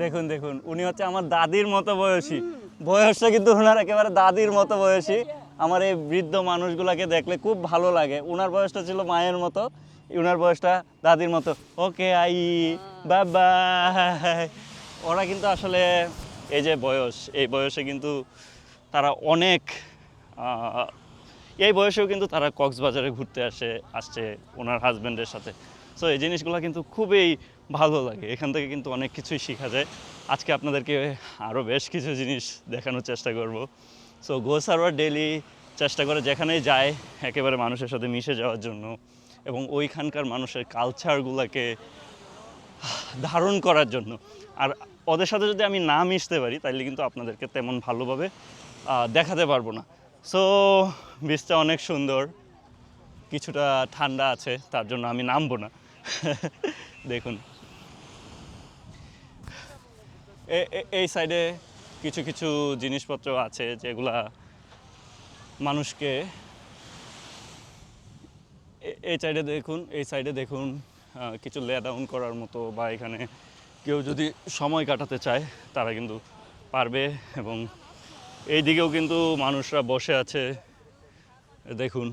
দেখুন দেখুন উনি হচ্ছে আমার দাদির মতো বয়সী। বয়সটা কিন্তু ওনার একেবারে দাদির মতো বয়সী। আমার এই বৃদ্ধ মানুষগুলোকে দেখলে খুব ভালো লাগে। ওনার বয়সটা ছিল মায়ের মতো ওনার বয়সটা দাদির মতো। ওকে আই বাবা ওরা কিন্তু আসলে এই যে বয়স এই বয়সে কিন্তু তারা অনেক এই বয়সেও কিন্তু তারা কক্সবাজারে ঘুরতে আসে আসছে ওনার হাজব্যান্ডের সাথে। সো এই জিনিসগুলো কিন্তু খুবই ভালো লাগে। এখান থেকে কিন্তু অনেক কিছুই শেখা যায়। আজকে আপনাদেরকে আরও বেশ কিছু জিনিস দেখানোর চেষ্টা করব। সো গো সার্ভার ডেলি চেষ্টা করে যেখানেই যায়, একেবারে মানুষের সাথে মিশে যাওয়ার জন্য এবং ওইখানকার মানুষের কালচারগুলোকে ধারণ করার জন্য। আর ওদের সাথে যদি আমি না মিশতে পারি তাহলে কিন্তু আপনাদেরকে তেমন ভালোভাবে দেখাতে পারব না। সো বীজটা অনেক সুন্দর। কিছুটা ঠান্ডা আছে, তার জন্য আমি নামবো না। দেখুন। এই সাইডে কিছু কিছু জিনিসপত্র আছে যেগুলা মানুষকে এই সাইডে দেখুন, এই সাইডে দেখুন কিছু লে ডাউন করার মতো বা এখানে কেউ যদি সময় কাটাতে চায়, তারা কিন্তু পারবে এবং এই দিকেও কিন্তু মানুষরা বসে আছে। দেখুন।